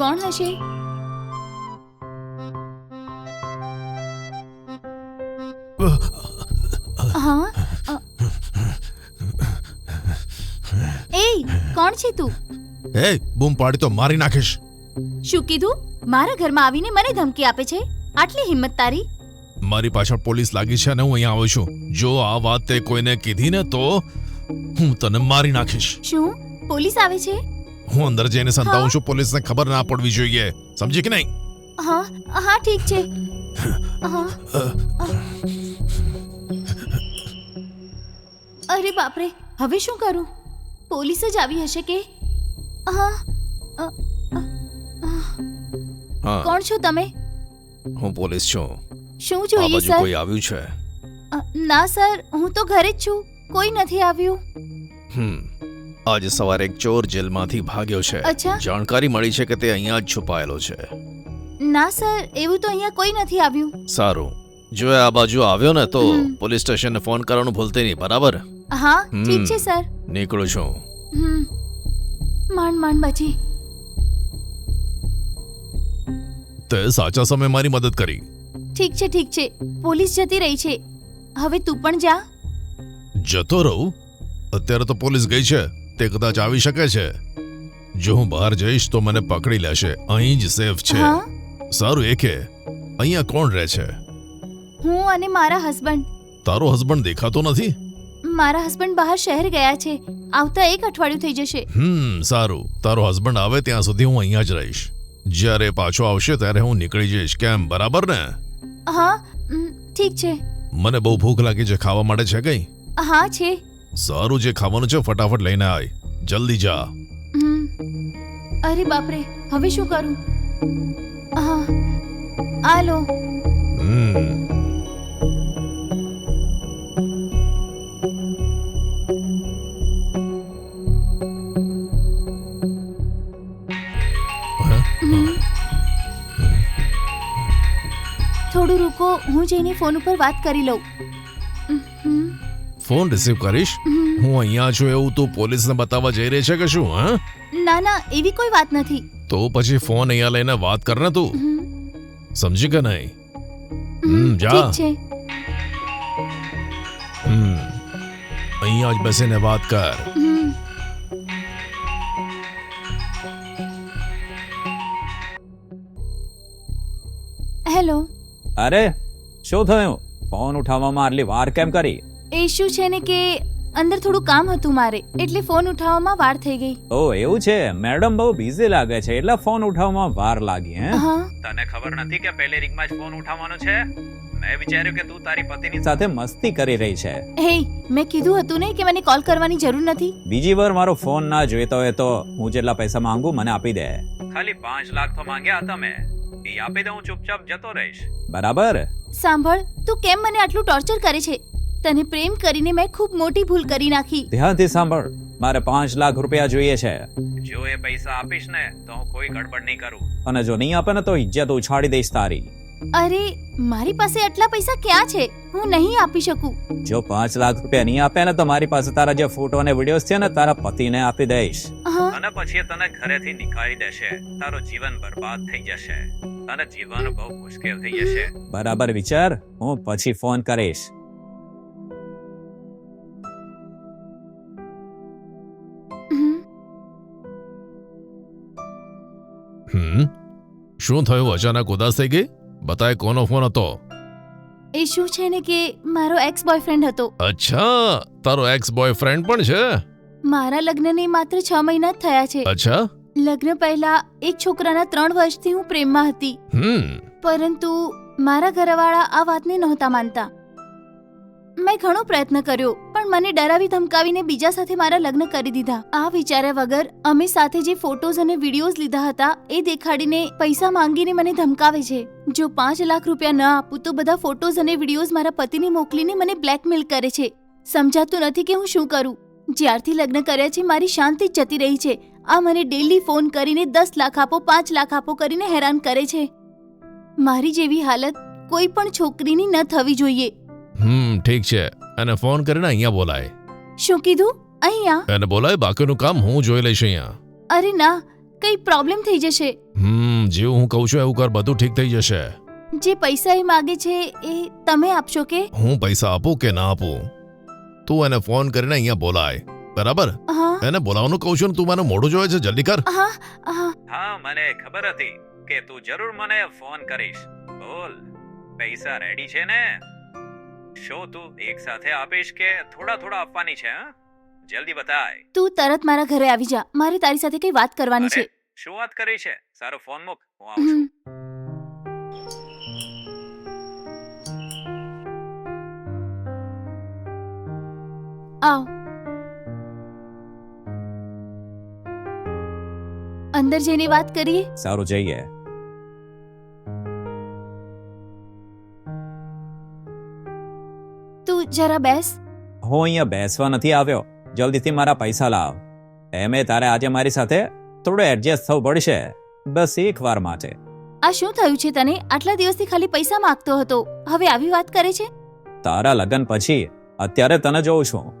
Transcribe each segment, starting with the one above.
કોણ હશે? હા? એ કોણ છે તું? એ બૂમ પાડી તો મારી નાખીશ. શું કીધું? મારા ઘરમાં આવીને મને ધમકી આપે છે? આટલી હિંમત તારી? મારી પાછળ પોલીસ લાગી છે અને હું અહીંયા આવું છું. જો આ વાત તે કોઈને કીધી ને તો હું તને મારી નાખીશ. શું? પોલીસ આવે છે? હું અંદર જઈને સંતાવું હા? છું પોલીસને ખબર ના પડવી જોઈએ. સમજી કે નહીં? હા હા ઠીક છે. હા. અરે બાપરે હવે શું કરું? પોલીસ જ આવી હશે કે? હા અ, અ, હા. કોણ છો તમે? હું પોલીસ છું. શું આ જોઈએ બાજુ સર? કોઈ આવ્યું છે? અ, ના સર હું તો ઘરે જ છું. કોઈ નથી આવ્યું. હમ. આજે સવારે એક ચોર જેલમાંથી ભાગ્યો છે. અચ્છા. જાણકારી મળી છે કે તે અહીંયા જ છુપાયેલો છે. ના સર એવું તો અહીંયા કોઈ નથી આવ્યું. સારું. જો એ આ બાજુ આવ્યો ને તો. પોલીસ સ્ટેશનને ફોન કરવાનું ભૂલતે નહીં બરાબર? હા ઠીક છે સર. નીકળું છું. હમ. માંડ માંડ બચી તે સાચા સમયે મારી મદદ કરી. ઠીક છે ઠીક છે. પોલીસ જતી રહી છે. હવે તું પણ જા. જતો રહું? અત્યારે તો પોલીસ ગઈ છે. તે કદાચ આવી શકે છે. જો હું બહાર જઈશ તો મને પકડી લેશે. અહીં જ સેફ છે. હા? સારું એ કે અહીંયા કોણ રહે છે? હું અને મારા હસબન્ડ. તારો હસબન્ડ દેખાતો નથી? મારા હસબન્ડ બહાર શહેર ગયા છે. આવતા એક અઠવાડિયું થઈ જશે. હમ સારું. તારો હસબન્ડ આવે ત્યાં સુધી હું અહીંયા જ રહીશ. જ્યારે પાછો આવશે ત્યારે હું નીકળી જઈશ. કેમ? બરાબર ને? હા ઉમ, ઠીક છે. મને બહુ ભૂખ લાગી છે. ખાવા માટે છે કઈ? હા છે. સારું જે ખાવાનું છે ફટાફટ લઈને આય. જલ્દી જા. હમ. અરે બાપરે હવે શું કરું? હા આ લો. હમ. થોડું રૂકો હું જઈને ફોન ઉપર વાત કરી લઉં. ફોન રિસીવ કરીશ? હમ. હું અહીંયા છું એવું તું પોલીસને બતાવવા જઈ રહી છે કે શું હા? ના ના એવી કોઈ વાત નથી. તો પછી ફોન અહીંયા લઈને વાત કર ને તું. હમ, સમજી કે નહીં? હમ, હમ, જા. ઠીક છે. હમ. અહીંયા જ બેસીને વાત કર. હમ. હેલો. અરે શું થયું? ફોન ઉઠાવવામાં આટલી વાર કેમ કરી? એ શું છે ને કે અંદર થોડું કામ હતું મારે એટલે ફોન ઉઠાવવામાં વાર થઈ ગઈ. ઓ એવું છે? મેડમ બહુ બિઝી લાગે છે એટલે ફોન ઉઠાવવામાં વાર લાગી હે? હા. તને ખબર નથી કે પહેલે રિંગમાં જ ફોન ઉઠાવવાનો છે? મેં વિચાર્યું કે તું તારી પતિની સાથે મસ્તી કરી રહી છે. હે મેં કીધું હતું ને કે મને કોલ કરવાની જરૂર નથી. બીજી વાર મારો ફોન ના જોઈતો હોય તો હું જેટલા પૈસા માંગુ મને આપી દે. ખાલી પાંચ લાખ તો માંગ્યા હતા મેં એ આપી દઉં હું ચૂપચાપ જતો રહીશ. બરાબર? સાંભળ તું કેમ મને આટલું ટોર્ચર કરે છે? તને પ્રેમ કરીને મેં ખૂબ મોટી ભૂલ કરી નાખી. ધ્યાનથી સાંભળ મારે પાંચ લાખ રૂપિયા જોઈએ છે. જો એ પૈસા આપીશ ને તો હું કોઈ ગડબડ નહીં કરું. અને જો નહીં આપે ને તો ઇજ્જત ઉછાળી દઈશ તારી. અરે મારી પાસે આટલા પૈસા ક્યાં છે? હું નહીં આપી શકું. જો પાંચ લાખ રૂપિયા નહીં આપે ને તો મારી પાસે તારા જે ફોટો અને વિડીયોઝ છે ને તારા પતિને આપી દઈશ. અને પછી તને ઘરેથી નીકાળી દેશે. તારો જીવન બરબાદ થઈ જશે. તને જીવન બહુ મુશ્કેલ થઈ જશે. બરાબર વિચાર હું પછી ફોન કરીશ. શું થયું અચાનક ઉદાસ થઈ ગઈ? બતાય કોનો ફોન હતો? એ શું છે ને કે મારો એક્સ બોયફ્રેન્ડ હતો. અચ્છા તારો એક્સ બોયફ્રેન્ડ પણ છે? મારા લગ્નને માત્ર છ મહિના જ થયા છે. અચ્છા? લગ્ન પહેલા એક છોકરાના ત્રણ વર્ષથી હું પ્રેમમાં હતી. હમ. પરંતુ મારા ઘરવાળા આ વાતને નહોતા માનતા. મેં ઘણો પ્રયત્ન કર્યો, પણ મને ડરાવી ધમકાવીને બીજા સાથે મારા લગ્ન કરી દીધા. આ વિચાર્યા વગર અમે સાથે જે ફોટોઝ અને વિડીયોઝ લીધા હતા, એ દેખાડીને પૈસા માંગીને મને ધમકાવે છે. જો પાંચ લાખ રૂપિયા ન આપું, તો બધા ફોટોઝ અને વિડીયોઝ મારા પતિને મોકલીને મને બ્લેકમેલ કરે છે. સમજાતું નથી કે હું શું કરું. જ્યારથી લગ્ન કર્યા છે, મારી શાંતિ જતી રહી છે. આ મને ડેલી ફોન કરીને દસ લાખ આપો, પાંચ લાખ આપો કરીને હેરાન કરે છે. મારી જેવી હાલત કોઈ પણ છોકરીની ન થવી જોઈએ. હમ ઠીક છે. અને ફોન કરીને અહીંયા બોલાય. શું કીધું? અહીંયા? અને બોલાય બાકીનું કામ હું જોઈ લઈશ અહીંયા. અરે ના કઈ પ્રોબ્લેમ થઈ જશે. હમ જેવું હું કહું છું એવું કર બધું ઠીક થઈ જશે. જે પૈસા એ માગે છે એ તમે આપશો કે? હું પૈસા આપું કે ના આપું? તું એને ફોન કરીને અહીંયા બોલાય. બરાબર? હા. એને બોલાવવાનું કહું છું ને તું મને મોઢું જોવે છે જલ્દી કર. હા હા. હા મને ખબર હતી કે તું જરૂર મને ફોન કરીશ. બોલ. પૈસા રેડી છે ને? શું તું એક સાથે આપીશ કે થોડા થોડા આપવાની છે હા? જલ્દી બતાય. તું તરત મારા ઘરે આવી જા. મારે તારી સાથે કઈ વાત કરવાની છે. શું વાત કરી છે? સારો ફોન મૂક હું આવું છું. આવ. અંદર જઈને વાત કરીએ? સારું જઈએ. જરા બેસ. હું અહીંયા બેસવા નથી આવ્યો. જલ્દીથી મારા પૈસા લાવ. એમે તારે આજે મારી સાથે થોડું એડજસ્ટ થવું પડશે. બસ એક વાર માટે. આ શું થયું છે તને? આટલા દિવસથી ખાલી પૈસા માંગતો હતો. હવે આવી વાત કરે છે? તારા લગ્ન પછી અત્યારે તને જોઉં છું.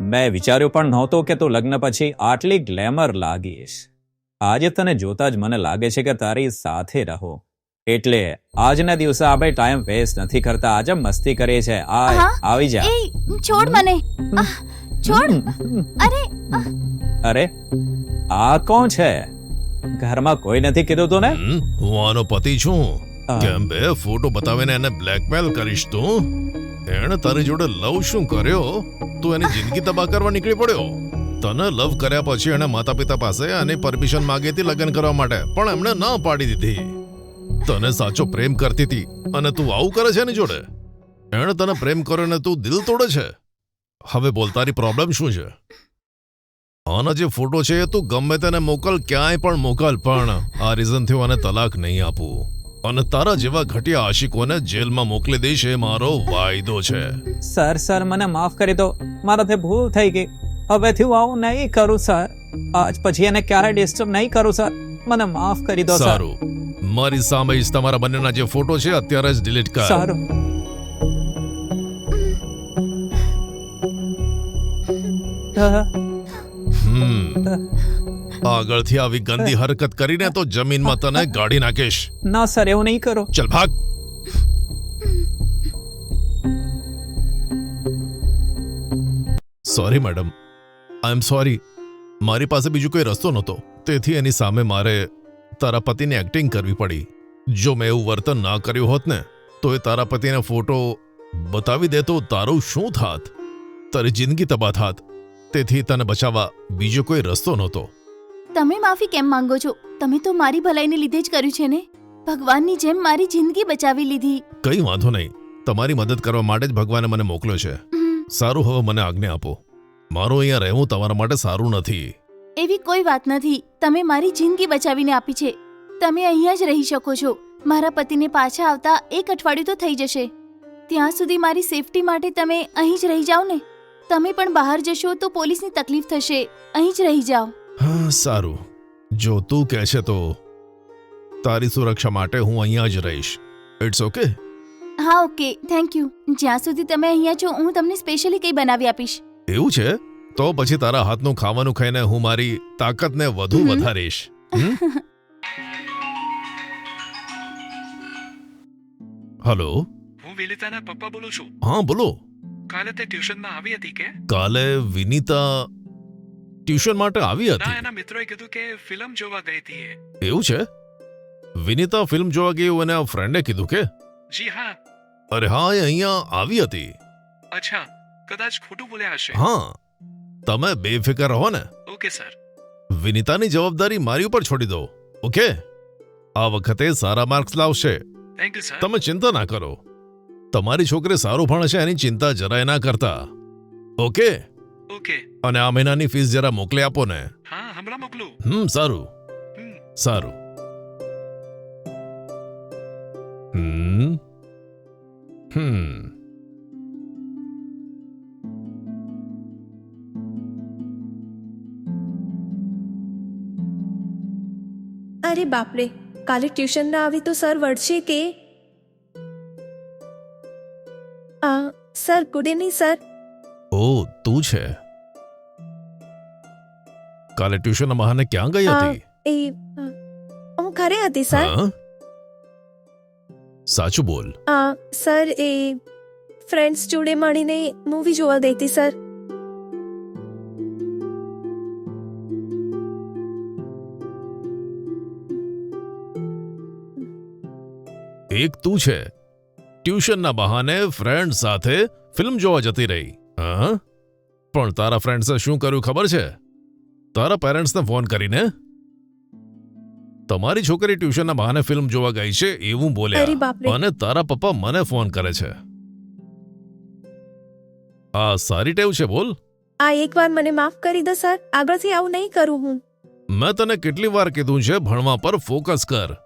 મેં વિચાર્યું પણ નહોતું કે તું લગ્ન પછી આટલી ગ્લેમર લાગીશ. આજે તને જોતા જ મને લાગે છે કે તારી સાથે રહો. એટલે આજના દિવસે આપણે ટાઈમ વેસ્ટ નથી કરતા. આજે મસ્તી કરીએ છે આ આવી જા. એ છોડ મને. છોડ. અરે અરે આ કોણ છે? ઘરમાં કોઈ નથી કીધું તો ને? હું આનો પતિ છું. કેમ બે ફોટો બતાવીને એને બ્લેકમેલ કરીશ તું? એણે તારી જોડે લવ શું કર્યો? તું એની જિંદગી તબાહ કરવા નીકળી પડ્યો? તને લવ કર્યા પછી એણે માતા પિતા પાસે અને પરમિશન માંગી હતી લગ્ન કરવા માટે પણ એમણે ના પાડી દીધી. તને સાચો પ્રેમ કરતી હતી અને તું આવું કરે છે એની જોડે? એણે તને પ્રેમ કર્યો ને તું દિલ તોડે છે? હવે બોલ તારી પ્રોબ્લેમ શું છે? આના જે ફોટો છે એ તું ગમે તેને મોકલ ક્યાંય પણ મોકલ પણ આ રીઝનથી હું આને તલાક નહીં આપું. અને તારા જેવા ઘટિયા આશિકોને જેલમાં મોકલી દઈશ એ મારો વાયદો છે. સર સર મને માફ કરી દો. મારાથી ભૂલ થઈ ગઈ. હવેથી હું આવું નહીં કરું સર આજ પછી એને ક્યારે ડિસ્ટર્બ નહીં કરું સર મને માફ કરી દો સારું. મારી સામે જ તમારા બંનેના જે ફોટો છે અત્યારે જ ડિલીટ કર. સારું. હમ. આગળથી આવી ગંદી હરકત કરીને તો જમીનમાં તને ગાડી નાખીશ. ના સર એવું નહીં કરો. ચલ ભાગ. Sorry madam I am sorry મારી પાસે બીજો કોઈ રસ્તો નહોતો. તેથી એની સામે મારે તારા પતિને એક્ટિંગ કરવી પડી. જો મેં એવું વર્તન ના કર્યું હોત ને તો એ તારા પતિને ફોટો બતાવી દે તો તારું શું થાત? તારી જિંદગી તબાહ થાત. તેથી તને બચાવવા બીજો કોઈ રસ્તો નહોતો. તમે માફી કેમ માંગો છો? તમે તો મારી ભલાઈને લીધે જ કર્યું છે ને? ભગવાનની જેમ મારી જિંદગી બચાવી લીધી. કંઈ વાંધો નહીં. તમારી મદદ કરવા માટે જ ભગવાને મને મોકલ્યો છે. સારું હવે મને આજ્ઞા આપો. મારું અહીંયા રહેવું તમારા માટે સારું નથી. એવી કોઈ વાત નથી. તમે મારી જિંદગી બચાવીને આપી છે. તમે અહીંયા જ રહી શકો છો. મારા પતિને પાછા આવતા એક અઠવાડિયું તો થઈ જશે. ત્યાં સુધી મારી સેફટી માટે તમે અહીં જ રહી જાઓ ને. તમે પણ બહાર જશો તો પોલીસની તકલીફ થશે. અહીં જ રહી જાઓ. હા સારું. જો તું કહે છે તો તારી સુરક્ષા માટે હું અહીંયા જ રહીશ. ઇટ્સ ઓકે હા ઓકે થેન્ક યુ જ્યાં સુધી તમે અહીંયા છો હું તમને સ્પેશિયલી કંઈ બનાવી આપીશ. એવું છે? તો પછી તારા હાથનું ખાવાનું ખાઈને હું મારી તાકાતને વધુ વધારીશ? હલો? હું વિનિતાના પપ્પા બોલું છું. હા બોલો. કાલે તે ટ્યુશનમાં આવી હતી કે? કાલે વિનીતા ટ્યુશન માટે આવી ના એના મિત્રોએ કીધું કે ફિલ્મ જોવા ગઈ હતી એવું છે? વિનીતા ફિલ્મ જોવા ગઈ અને આ ફ્રેન્ડે કીધું કે? જી હા. અરે હા એ અહીંયા આવી હતી. અચ્છા કદાચ ખોટું બોલ્યા હશે. હા. તમે બેફિકર રહો ને ઓકે સર વિનીતાની જવાબદારી મારી ઉપર છોડી દો ઓકે આ વખતે સારા માર્ક્સ લાવશે. થેન્ક યુ સર તમે ચિંતા ના કરો. તમારી છોકરી સારું ભણશે એની ચિંતા જરાય ના કરતા. ઓકે ઓકે અને આ મહિનાની ફીસ જરા મોકલી આપો ને. હા હમણાં મોકલું. હમ સારું. સારું. હમ હમ. બાપરે કાલે ટ્યુશન ના આવી તો સર વળશે કે? આ સર ગુડ ઇવનિંગ સર. ઓ તું છે? કાલે ટ્યુશનના બહાને ક્યાં ગઈ હતી? એ હું ઘરે હતી સર. સાચું બોલ. આ સર એ ફ્રેન્ડ્સ જોડે મળીને મૂવી જોવા ગઈ હતી સર. એક તું છે. ટ્યુશનના બહાને ફ્રેન્ડ સાથે ફિલ્મ જોવા જતી રહી. હા? પણ તારા ફ્રેન્ડ્સે શું કર્યું ખબર છે? તારા પેરેન્ટ્સને ફોન કરીને? તમારી છોકરી ટ્યુશનના બહાને ફિલ્મ જોવા ગઈ છે એવું બોલ્યા. અને તારા પપ્પા મને ફોન કરે છે. આ સારી ટેવ છે બોલ. આ એકવાર મને માફ કરી દો સર. આગળથી આવું નહીં કરું હું. મેં તને કેટલી વાર કીધું છે ભણવા પર ફોકસ કર.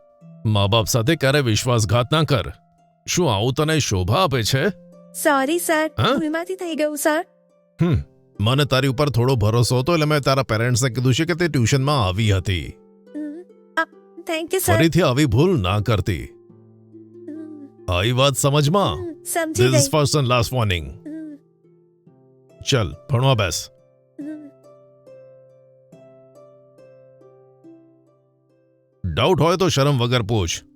મા બાપ સાથે ક્યારે વિશ્વાસઘાત ના કર? શું આવું તને શોભા આપે છે? સોરી સર હા? ભૂલમાંથી થઈ ગયું સર હમ. મને તારી ઉપર થોડો ભરોસો હતો એટલે મેં તારા પેરેન્ટ્સને કીધું છે કે તે ટ્યુશનમાં આવી હતી. થેન્ક યુ સર ફરીથી આવી ભૂલ ના કરતી. આવી વાત સમજમાં? સમજી ધીસ ગઈ. ફર્સ્ટ એન્ડ લાસ્ટ વોર્નિંગ હમ, ચલ ભણવા બેસ. ડાઉટ હોય તો શરમ વગર પૂછ.